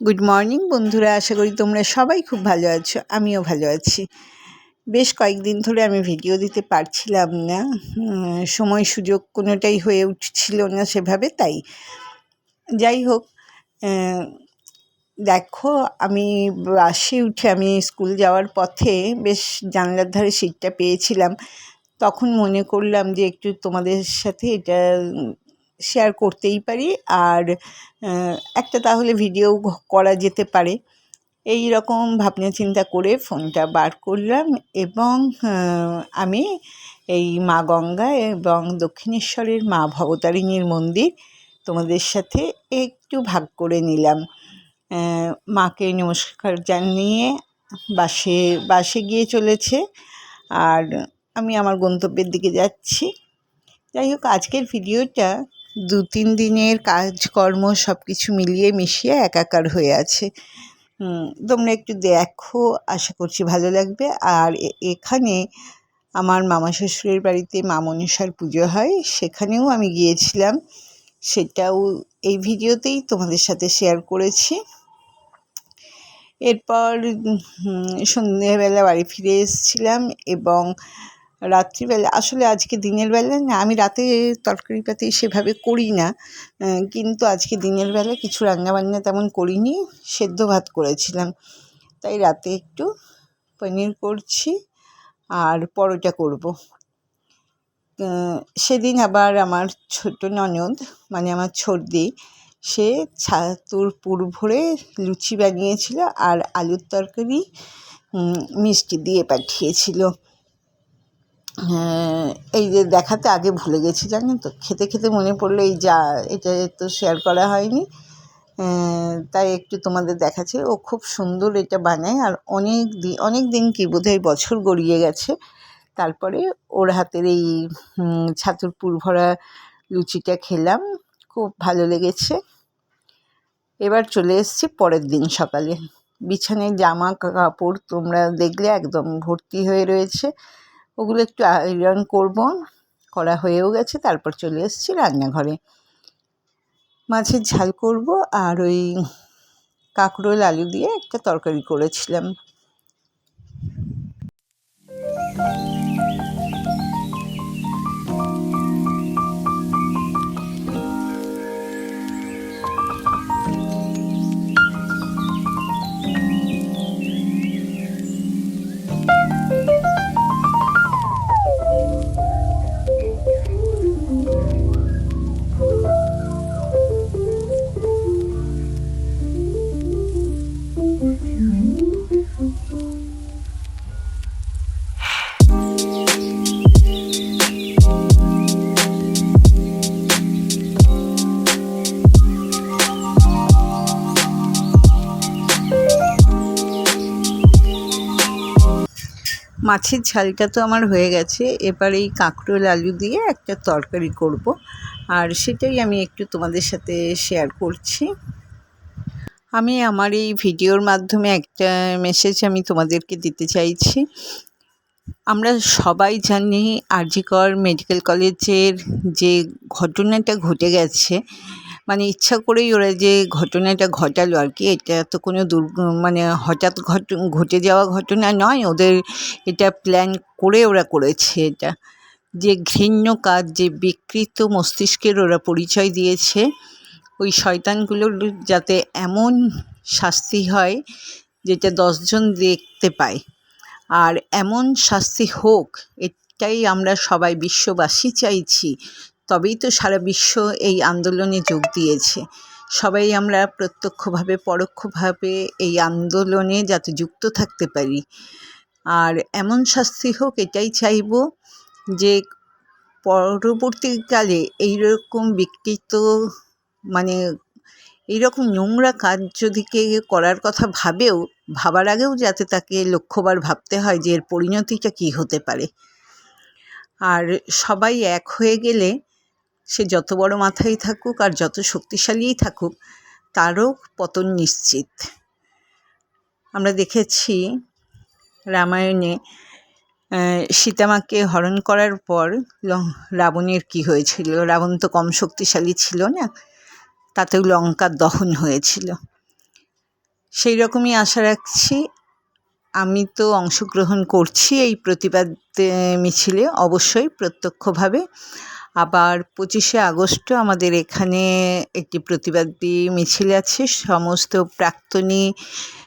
Good morning বন্ধুরা। আশা করি তোমরা সবাই খুব ভালো আছো। আমিও ভালো আছি। বেশ কয়েকদিন ধরে আমি ভিডিও দিতে পারছিলাম না। সময় সুযোগ কোনোটাই হয়ে উঠছিল না সেভাবে, তাই। যাই হোক দেখো, আমি বাসে উঠে আমি স্কুল যাওয়ার পথে বেশ জানলার ধারে সিটটা পেয়েছিলাম। তখন মনে করলাম যে একটু তোমাদের সাথে এটা শেয়ার করতেই পারি। আর একটা তাহলে ভিডিও করা যেতে পারে। এই রকম ভাবনা চিন্তা করে ফোনটা বার করলাম এবং আমি এই মা গঙ্গা এবং দক্ষিণেশ্বরের মা ভবতারিণীর মন্দির তোমাদের সাথে একটু ভাগ করে নিলাম। মাকে নমস্কার জানিয়ে বাসে বাসে গিয়ে চলেছে। আর আমি আমার গন্তব্যের দিকে যাচ্ছি। যাই হোক, আজকের ভিডিওটা দু তিন দিনের কাজকর্ম সব কিছু মিলিয়ে মিশিয়ে একাকার হয়ে আছে। তোমরা একটু দেখো, আশা করছি ভালো লাগবে। আর এখানে আমার মামা শ্বশুরের বাড়িতে মা মনসার পুজো হয়, সেখানেও আমি গিয়েছিলাম। সেটাও এই ভিডিওতেই তোমাদের সাথে শেয়ার করেছি। এরপর সন্ধ্যেবেলা বাড়ি ফিরে এসেছিলাম এবং রাত্রিবেলা, আসলে আজকে দিনের বেলা না, আমি রাতে তরকারি পাতি সেভাবে করি না। কিন্তু আজকে দিনের বেলা কিছু রান্নাবান্না তেমন করিনি, সেদ্ধ ভাত করেছিলাম। তাই রাতে একটু পনির করছি আর পরোটা করব। সেদিন আবার আমার ছোট ননদ মানে আমার ছর্দি সে ছাতুর পুর ভরে লুচি বানিয়েছিল আর আলুর তরকারি মিষ্টি দিয়ে পাঠিয়েছিল। এই যে দেখাতে আগে ভুলে গেছি, জানেন তো? খেতে খেতে মনে পড়ল এই যা, এটা তো শেয়ার করা হয়নি। তাই একটু তোমাদের দেখাচ্ছে। ও খুব সুন্দর এটা বানায় আর অনেক দিন অনেক দিন কি বোধহয় বছর গড়িয়ে গেছে। তারপরে ওর হাতের এই ছাতুর পুর ভরা লুচিটা খেলাম, খুব ভালো লেগেছে। এবার চলে এসেছি পরের দিন সকালে। বিছানায় জামা কাপড় তোমরা দেখলে একদম ভর্তি হয়ে রয়েছে। ওগুলো একটু আয়রন করব। করা হয়েও গেছে, তারপর চলে এসেছি রান্নাঘরে। মাছের ঝাল করব আর ওই কাঁকরোল, আলু দিয়ে একটা তরকারি করেছিলাম। মাছের ঝালটা তো আমার হয়ে গেছে। এবার এই কাঁকরোল আলু দিয়ে একটা তরকারি করব। আর সেটাই আমি একটু তোমাদের সাথে শেয়ার করছি। আমি আমার এই ভিডিওর মাধ্যমে একটা মেসেজ আমি তোমাদেরকে দিতে চাইছি। আমরা সবাই জানি আরজিকর মেডিকেল কলেজের যে ঘটনাটা ঘটে গেছে মানে ইচ্ছা করেই ওরা যে ঘটনাটা ঘটালো আর কি, এটা তো কোনো দুর মানে হঠাৎ ঘট, ঘটে যাওয়া ঘটনা নয়, ওদের এটা প্ল্যান করে ওরা করেছে এটা। যে ঘৃণ্য কাজ, যে বিকৃত মস্তিষ্কের ওরা পরিচয় দিয়েছে, ওই শয়তানগুলোর যাতে এমন শাস্তি হয় যেটা দশজন দেখতে পায়। আর এমন শাস্তি হোক, এটাই আমরা সবাই বিশ্ববাসী চাইছি। তবেই তো সারা বিশ্ব এই আন্দোলনে যোগ দিয়েছে। সবাই আমরা প্রত্যক্ষভাবে, পরোক্ষভাবে এই আন্দোলনে যাতে যুক্ত থাকতে পারি। আর এমন শাস্তি হোক, এটাই চাইব যে পরবর্তীকালে এইরকম বিকৃত মানে এইরকম নোংরা কাজ যদি কে করার কথা ভাবেও, ভাবার আগেও যাতে তাকে লক্ষ্যবার ভাবতে হয় যে এর পরিণতিটা কী হতে পারে। আর সবাই এক হয়ে গেলে সে যত বড় মাথায় থাকুক আর যত শক্তিশালীই থাকুক, তারও পতন নিশ্চিত। আমরা দেখেছি রামায়ণে সীতামাকে হরণ করার পর রাবণের কি হয়েছিল? রাবণ তো কম শক্তিশালী ছিল না, তাতেও লঙ্কার দহন হয়েছিল। সেই রকমই আশা রাখছি, আমি তো অংশগ্রহণ করছি এই প্রতিবাদ মিছিলে, অবশ্যই প্রত্যক্ষভাবে আবার পঁচিশে আগস্টও আমাদের এখানে একটি প্রতিবাদী মিছিল আছে। সমস্ত প্রাক্তনী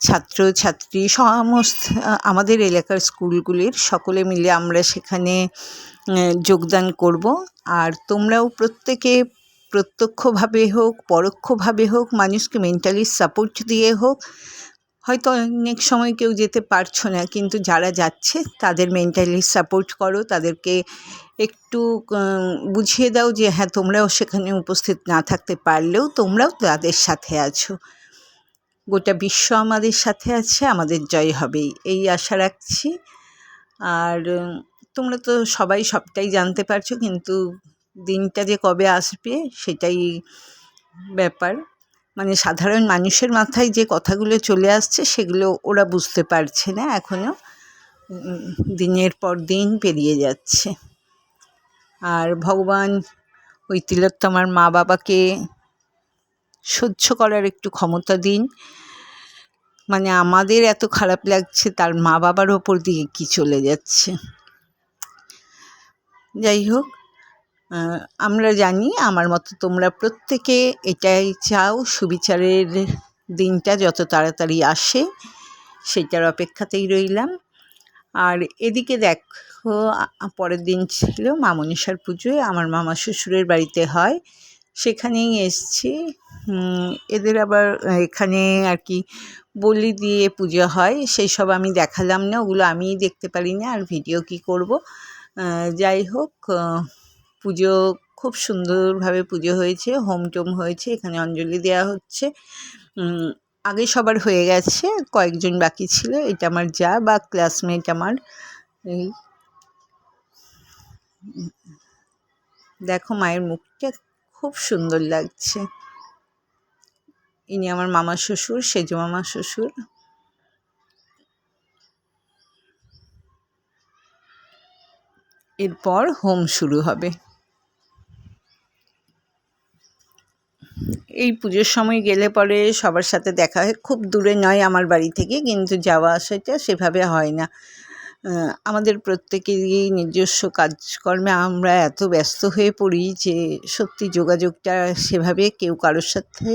ছাত্র, ছাত্রী, সমস্ত, আমাদের এলাকার স্কুলগুলির সকলে মিলে আমরা সেখানে যোগদান করব। আর তোমরাও প্রত্যেকে প্রত্যক্ষভাবে হোক, পরোক্ষভাবে হোক, মানুষকে মেন্টালি সাপোর্ট দিয়ে হোক হয়তো অনেক সময় কেউ যেতে পারছ না, কিন্তু যারা যাচ্ছে তাদের মেন্টালি সাপোর্ট করো, তাদেরকে একটু বুঝিয়ে দাও যে হ্যাঁ তোমরাও সেখানে উপস্থিত না থাকতে পারলেও তোমরাও তাদের সাথে আছো। গোটা বিশ্ব আমাদের সাথে আছে, আমাদের জয় হবেই এই আশা রাখছি। আর তোমরা তো সবাই সবটাই জানতে পারছ, কিন্তু দিনটা যে কবে আসবে সেটাই ব্যাপার। মানে সাধারণ মানুষের মাথায় যে কথাগুলো চলে আসছে, সেগুলো ওরা বুঝতে পারছে না এখনও দিনের পর দিন পেরিয়ে যাচ্ছে। আর ভগবান ওই তিলোত্তমার মা বাবাকে সহ্য করার একটু ক্ষমতা দিন। মানে আমাদের এত খারাপ লাগছে, তার মা বাবার ওপর দিয়ে কি চলে যাচ্ছে? যাই হোক আমরা জানি, আমার মতো তোমরা প্রত্যেকে এটাই চাও, সুবিচারের দিনটা যত তাড়াতাড়ি আসে সেটার অপেক্ষাতেই রইলাম। আর এদিকে দেখো পরের দিন ছিল মা পুজোয়, আমার মামা শ্বশুরের বাড়িতে হয়, সেখানেই এসছি। এদের আবার এখানে আর কি বলি দিয়ে পুজো হয়, সেই সব আমি দেখালাম না, ওগুলো আমিই দেখতে পারি না আর ভিডিও কি করব? যাই হোক পুজো খুব সুন্দরভাবে পুজো হয়েছে, হোম টোম হয়েছে, এখানে অঞ্জলি দেওয়া হচ্ছে। আগে সবার হয়ে গেছে, কয়েকজন বাকি ছিল, এটা আমার যা বা ক্লাসমেট আমার। এই দেখো মায়ের মুখটা খুব সুন্দর লাগছে। ইনি আমার মামা শ্বশুর, সেজ মামা শ্বশুর। এরপর হোম শুরু হবে। এই পুজোর সময় গেলে পরে সবার সাথে দেখা হয়। খুব দূরে নয় আমার বাড়ি থেকে, কিন্তু যাওয়া আসাটা সেভাবে হয় না। আমাদের প্রত্যেকেরই নিজস্ব কাজকর্মে আমরা এত ব্যস্ত হয়ে পড়ি যে সত্যি যোগাযোগটা সেভাবে কেউ কারোর সাথে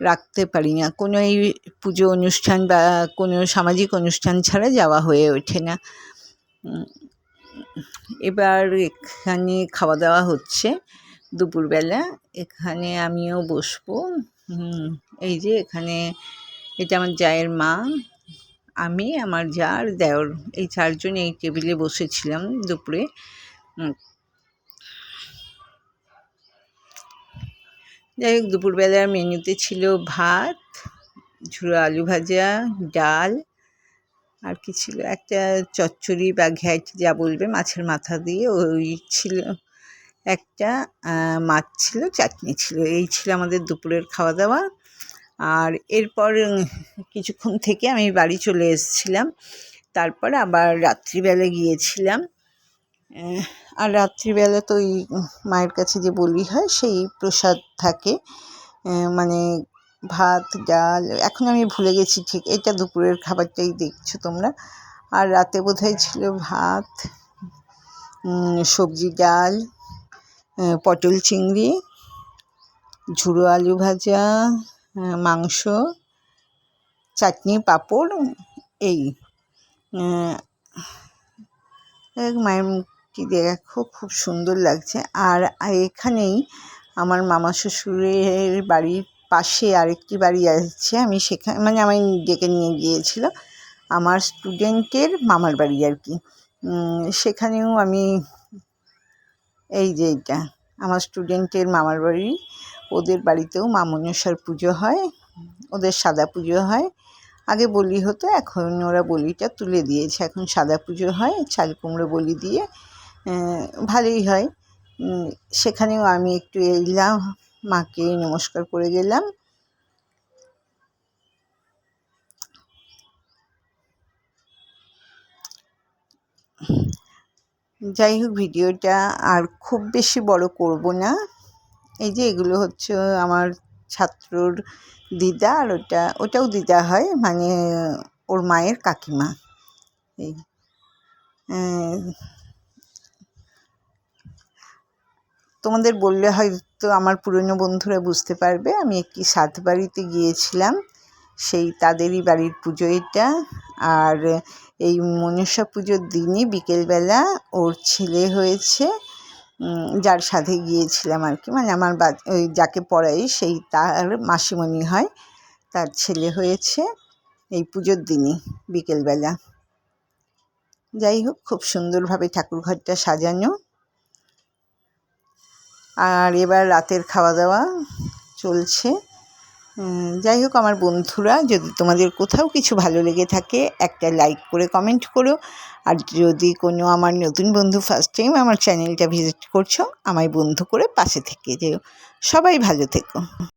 রাখতে পারি না। কোনো এই পুজো অনুষ্ঠান বা কোনো সামাজিক অনুষ্ঠান ছাড়া যাওয়া হয়ে ওঠে না। এবার এখানে খাওয়া দাওয়া হচ্ছে। দুপুরবেলা। এখানে আমিও বসবো। এই যে এখানে এটা আমার জায়ের মা, আমি, আমার জার দেওর, এই চারজন এই টেবিলে বসেছিলাম দুপুরে। যাই হোক, দুপুরবেলার মেনুতে ছিল ভাত, ঝুড়ো আলু ভাজা, ডাল, আর কি ছিল? একটা চচ্চড়ি বা ঘ্যাট, যা বলবে মাছের মাথা দিয়ে, ওই ছিল। একটা মাছ ছিল, চাটনি ছিল। এই ছিল আমাদের দুপুরের খাওয়া দাওয়া আর এরপর কিছুক্ষণ থেকে আমি বাড়ি চলে এসেছিলাম। তারপর আবার রাত্রিবেলা গিয়েছিলাম। আর রাত্রিবেলা তো ওই মায়ের কাছে যে বলি হয়, সেই প্রসাদ থাকে। মানে ভাত, ডাল, এখন আমি ভুলে গেছি ঠিক। এটা দুপুরের খাবারটাই দেখছ তোমরা। আর রাতে বোধহয় ছিল ভাত সবজি, ডাল পটল চিংড়ি, ঝুড়ো আলু ভাজা মাংস, চাটনি, পাঁপড় এই। মায়ের মুখটি দেখো, খুব সুন্দর লাগছে। আর এখানেই আমার মামা শ্বশুরের বাড়ির পাশে আরেকটি বাড়ি আছে, আমি সেখানে মানে আমায় ডেকে নিয়ে গিয়েছিল আমার স্টুডেন্টের মামার বাড়ি আর কি। সেখানেও আমি এই যে এইটা, আমার স্টুডেন্টের মামার বাড়ি। ওদের বাড়িতেও মা মনসার পুজো হয়, ওদের সাদা পুজো হয়। আগে বলি হতো, এখন ওরা বলিটা তুলে দিয়েছে। এখন সাদা পুজো হয়, চাল কুমড়ো বলি দিয়ে ভালোই হয়। সেখানেও আমি একটু এলাম, মাকে নমস্কার করে গেলাম। যাই হোক ভিডিওটা আর খুব বেশি বড় করব না। এই যে এগুলো হচ্ছে আমার ছাত্রর দিদা, আর ওটা, ওটাও দিদা হয় মানে ওর মায়ের কাকিমা। এই তোমাদের বললে হয়তো আমার পুরনো বন্ধুরা বুঝতে পারবে, আমি একটি সাত বাড়িতে গিয়েছিলাম, সেই তাদেরই বাড়ির পুজো এটা। আর এই মনসা পুজোর দিনই বিকেলবেলা ওর ছেলে হয়েছে যার সাথে গিয়েছিলাম আর কি। মানে আমার বা, ওই যাকে পড়াই সেই তার মাসিমণি হয়, তার ছেলে হয়েছে এই পুজোর দিনই বিকেলবেলা। যাই হোক, খুব সুন্দরভাবে ঠাকুর ঘরটা সাজানো। আর এবার রাতের খাওয়া দাওয়া চলছে। যাই হোক আমার বন্ধুরা, যদি তোমাদের কোথাও কিছু ভালো লেগে থাকে, একটা লাইক করে কমেন্ট করো। আর যদি কোনো আমার নতুন বন্ধু ফার্স্ট টাইম আমার চ্যানেলটা ভিজিট করছ, আমায় বন্ধু করে পাশে থেকে যেও। সবাই ভালো থেকো।